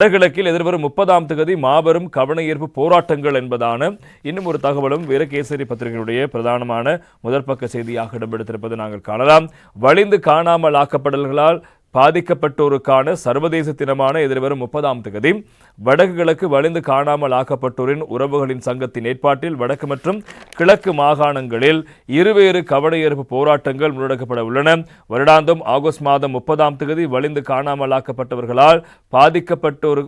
வடகிழக்கில் எதிர்வரும் முப்பதாம் தேதி மாபெரும் கவனஈர்ப்பு போராட்டங்கள் என்பதான இன்னும் ஒரு தகவலும் வீரகேசரி பத்திரிகையுடைய பிரதானமான முதற்பக்க செய்தியாக இடம்பெடுத்திருப்பது நாங்கள் காணலாம். வலிந்து காணாமல் ஆக்கப்படல்களால் பாதிக்கப்பட்டோருக்கான சர்வதேச தினமான எதிர்வரும் முப்பதாம் தேதி வடக்கு கிழக்கு வலிந்து காணாமல் ஆக்கப்பட்டோரின் உறவுகளின் சங்கத்தின் ஏற்பாட்டில் வடக்கு மற்றும் கிழக்கு மாகாணங்களில் இருவேறு கவனஈர்ப்பு போராட்டங்கள் முன்னெடுக்கப்பட உள்ளன. வருடாந்தம் ஆகஸ்ட் மாதம் முப்பதாம் தேதி வலிந்து காணாமல் ஆக்கப்பட்டவர்களால் பாதிக்கப்பட்டோரு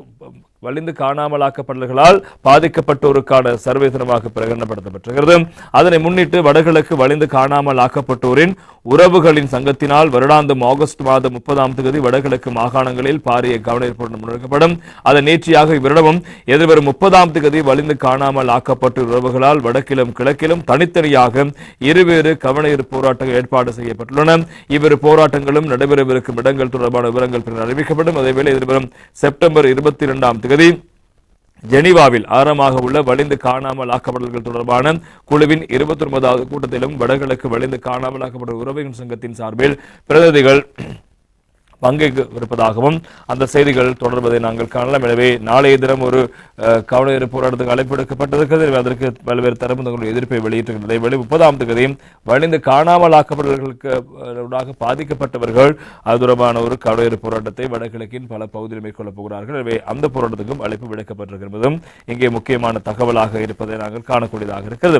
வலிந்து காணாமலாக்கப்பட்டவர்களால் பாதிக்கப்பட்டோருக்கான சர்வே தினமாக பிரகடனப்படுத்தப்பட்டிருக்கிறது. அதனை முன்னிட்டு வடகிழக்கு வலிந்து காணாமல் ஆக்கப்பட்டோரின் உறவுகளின் சங்கத்தினால் வருடாந்தம் ஆகஸ்ட் மாதம் முப்பதாம் தேதி வடகிழக்கு மாகாணங்களில் பாரிய கவனஈர்ப்பு முன்னெடுக்கப்படும் அதன் நேர்ச்சியாக இவ்விடமும் எதிர்வரும் முப்பதாம் தேதி வலிந்து காணாமல் ஆக்கப்பட்ட உறவுகளால் வடக்கிலும் கிழக்கிலும் தனித்தனியாக இருவேறு கவனஈர்ப்பு போராட்டங்கள் ஏற்பாடு செய்யப்பட்டுள்ளன. இவ்விரு போராட்டங்களும் நடைபெறவிருக்கும் இடங்கள் தொடர்பான விவரங்கள் பின்னர் அறிவிக்கப்படும். அதேவேளை எதிர்வரும் செப்டம்பர் இருபத்தி இரண்டாம் தேதி ஜெனீவாவில் ஆரம்பமாக உள்ள வலிந்து காணாமல் ஆக்கப்படல்கள் தொடர்பான குழுவின் இருபத்தி ஒன்பதாவது கூட்டத்திலும் வடகிழக்கு வலிந்து காணாமல் ஆக்கப்பட்ட உறவின் சங்கத்தின் சார்பில் பிரதிநிதிகள் பங்கேற்கவிருப்பதாகவும் அந்த செய்திகள் தொடர்வதை நாங்கள் காணலாம். எனவே நாளைய தினம் ஒரு அஹ், போராட்டத்துக்கு அழைப்பு எடுக்கப்பட்டிருக்கிறது எனவே அதற்கு பல்வேறு தரப்பு தங்களுடைய எதிர்ப்பை வெளியிட்டிருக்கிறது. வெளி முப்பதாம் தேதி வலிந்து காணாமல் ஆக்கப்பட்டவர்களுக்கு பாதிக்கப்பட்டவர்கள் அது தொடர்பான ஒரு கவன போராட்டத்தை வடகிழக்கின் பல பகுதியில் மேற்கொள்ளப் போகிறார்கள். எனவே அந்த போராட்டத்துக்கும் அழைப்பு விடுக்கப்பட்டிருக்கிறதும் இங்கே முக்கியமான தகவலாக இருப்பதை நாங்கள் காணக்கூடியதாக இருக்கிறது.